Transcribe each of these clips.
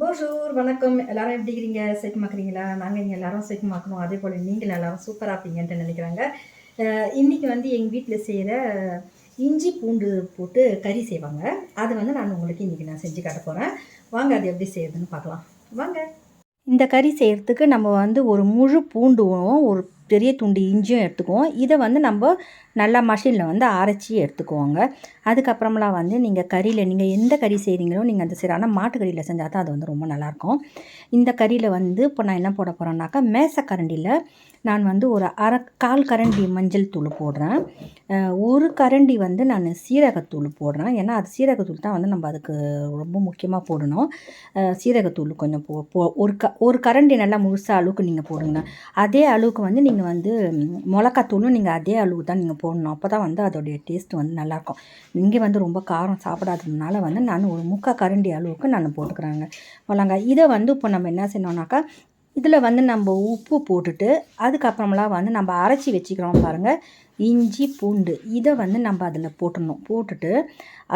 போஷூர் வணக்கம். எல்லாரும் எப்படி இருக்கிறீங்க சேக்கமாக்குறீங்களா நாங்கள் இங்கே எல்லாரும் சேக்கமாக்கணும் அதே போல் நீங்கள் எல்லாரும் சூப்பராக இருப்பீங்கன்ட்டு நினைக்கிறாங்க. இன்றைக்கி இன்னைக்கு வந்து எங்கள் வீட்டில் செய்கிற இஞ்சி பூண்டு போட்டு கறி செய்வாங்க. அது வந்து நான் உங்களுக்கு இன்றைக்கி நான் செஞ்சு காட்ட போகிறேன் வாங்க அது எப்படி செய்யறதுன்னு பார்க்கலாம். வாங்க. இந்த கறி செய்கிறதுக்கு நம்ம வந்து ஒரு முழு பூண்டுவும் ஒரு பெரிய துண்டு இஞ்சியும் எடுத்துக்குவோம். இதை வந்து நம்ம நல்லா மஷினில் வந்து அரைச்சி எடுத்துக்குவோங்க. அதுக்கப்புறமெலாம் வந்து நீங்கள் கறியில் நீங்கள் எந்த கறி செய்கிறீங்களோ நீங்கள் அந்த சரி ஆனால் மாட்டுக்கறியில் செஞ்சால் தான் அது வந்து ரொம்ப நல்லாயிருக்கும். இந்த கறியில் வந்து இப்போ நான் என்ன போட போகிறேன்னாக்கா மேசக்கரண்டியில் நான் வந்து ஒரு அரை கால் கரண்டி மஞ்சள் தூள் போடுறேன். ஒரு கரண்டி வந்து நான் சீரகத்தூள் போடுறேன். ஏன்னா அது சீரகத்தூள் தான் வந்து நம்ம அதுக்கு ரொம்ப முக்கியமாக போடணும். சீரகத்தூள் கொஞ்சம் போ ஒரு க ஒரு கரண்டி நல்லா முழுசாக அளவுக்கு நீங்கள் போடுங்க. அதே அளவுக்கு வந்து நீங்கள் வந்து மிளகாத்தூளும் நீங்கள் அதே அளவு தான் நீங்கள் போடணும். அப்போ தான் வந்து அதோடைய டேஸ்ட் வந்து நல்லாயிருக்கும். இங்கே வந்து ரொம்ப காரம் சாப்பிடாததுனால வந்து நான் ஒரு முக்கால் கரண்டி அளவுக்கு நான் போட்டுக்கிறாங்க. போலாங்க இதை வந்து இப்போ நம்ம என்ன செய்யணும்னாக்கா இதில் வந்து நம்ம உப்பு போட்டுட்டு அதுக்கப்புறமெல்லாம் வந்து நம்ம அரைச்சி வச்சுக்கிறோம் பாருங்கள் இஞ்சி பூண்டு இதை வந்து நம்ம அதில் போட்டுடணும். போட்டுட்டு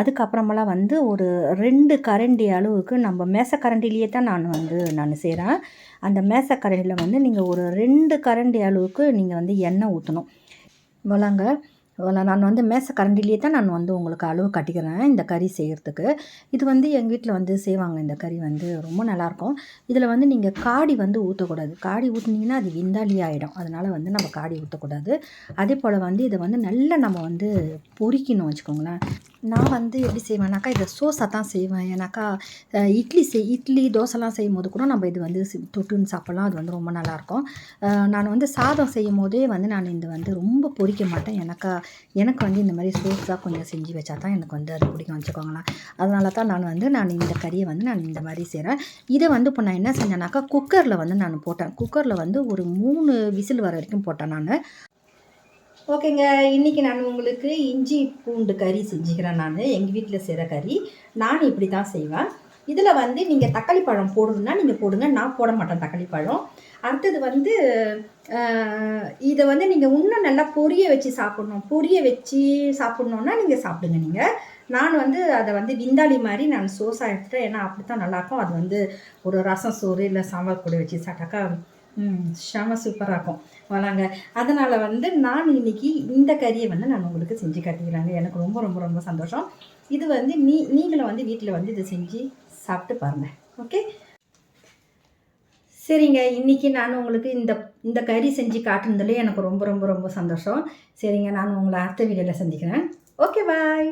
அதுக்கப்புறமெல்லாம் வந்து ஒரு ரெண்டு கரண்டி அளவுக்கு நம்ம மேசக்கரண்டிலேயே தான் நான் வந்து நான் செய்கிறேன். அந்த மேசக்கரண்டியில் வந்து நீங்கள் ஒரு ரெண்டு கரண்டி அளவுக்கு நீங்கள் வந்து எண்ணெய் ஊற்றணும். இவ்வளோங்க நான் வந்து மேச கரண்டிலேயே தான் நான் வந்து உங்களுக்கு அளவு கட்டிக்கிறேன் இந்த கறி செய்கிறதுக்கு இது வந்து எங்கள் வீட்டில் வந்து செய்வாங்க இந்த கறி வந்து ரொம்ப நல்லாயிருக்கும். இதில் வந்து நீங்கள் காடி வந்து ஊற்றக்கூடாது காடி ஊற்றுனீங்கன்னா அது விந்தாளி ஆகிடும் அதனால் வந்து நம்ம காடி ஊற்றக்கூடாது அதே போல் வந்து இதை வந்து நல்லா நம்ம வந்து பொறிக்கணும் வச்சுக்கோங்களேன். நான் வந்து எப்படி செய்வேனாக்கா இதை சோஸாக தான் செய்வேன். ஏன்னாக்கா இட்லி செய் இட்லி தோசைலாம் செய்யும் போது கூட நம்ம இது வந்து தொட்டுன்னு சாப்பிட்லாம். அது வந்து ரொம்ப நல்லாயிருக்கும். நான் வந்து சாதம் செய்யும் போதே வந்து நான் இந்த வந்து ரொம்ப பொரிக்க மாட்டேன். எனக்கா எனக்கு வந்து இந்த மாதிரி சோஸாக கொஞ்சம் செஞ்சு வச்சா தான் எனக்கு வந்து அது பிடிக்கும். வச்சுக்கோங்களேன். அதனால தான் நான் வந்து நான் இந்த கறியை வந்து நான் இந்த மாதிரி செய்கிறேன் இதை வந்து இப்போ நான் என்ன செஞ்சேனாக்கா குக்கரில் வந்து நான் போட்டேன். குக்கரில் வந்து ஒரு மூணு விசில் வர வரைக்கும் போட்டேன் நான். ஓகேங்க இன்றைக்கி நான் உங்களுக்கு இஞ்சி பூண்டு கறி செஞ்சுக்கிறேன் நான். எங்கள் வீட்டில் செய்கிற கறி. நான் இப்படி தான் செய்வேன். இதில் வந்து நீங்கள் தக்காளி பழம் போடுறதுன்னா நீங்கள் போடுங்க. நான் போட மாட்டேன் தக்காளி பழம். அடுத்தது வந்து இதை வந்து நீங்கள் இன்னும் நல்லா பொரிய வச்சு சாப்பிட்ணும். பொரிய வச்சு சாப்பிட்ணுன்னா நீங்கள் சாப்பிடுங்க நீங்கள் நான் வந்து அதை வந்து விந்தாளி மாதிரி நான் சோஸாக எடுத்துட்டேன். ஏன்னா அப்படி தான் நல்லாயிருக்கும் அது வந்து ஒரு ரசம் சோறு இல்லை சாம்பார் கூட வச்சு சாப்பிட்டாக்கா செம சூப்பராக இருக்கும். வராங்க. அதனால் வந்து நான் இன்னைக்கு இந்த கறியை வந்து நான் உங்களுக்கு செஞ்சு காட்டிக்கிறாங்க. எனக்கு ரொம்ப ரொம்ப ரொம்ப சந்தோஷம். இது வந்து நீ நீங்களும் வந்து வீட்டில் வந்து இதை செஞ்சு சாப்பிட்டு பாருங்கள் ஓகே சரிங்க. இன்றைக்கி நான் உங்களுக்கு இந்த இந்த கறி செஞ்சு காட்டுனதுலேயே எனக்கு ரொம்ப ரொம்ப ரொம்ப சந்தோஷம். சரிங்க. நான் உங்களை அடுத்த வீடியோவில் சந்திக்கிறேன். Okay bye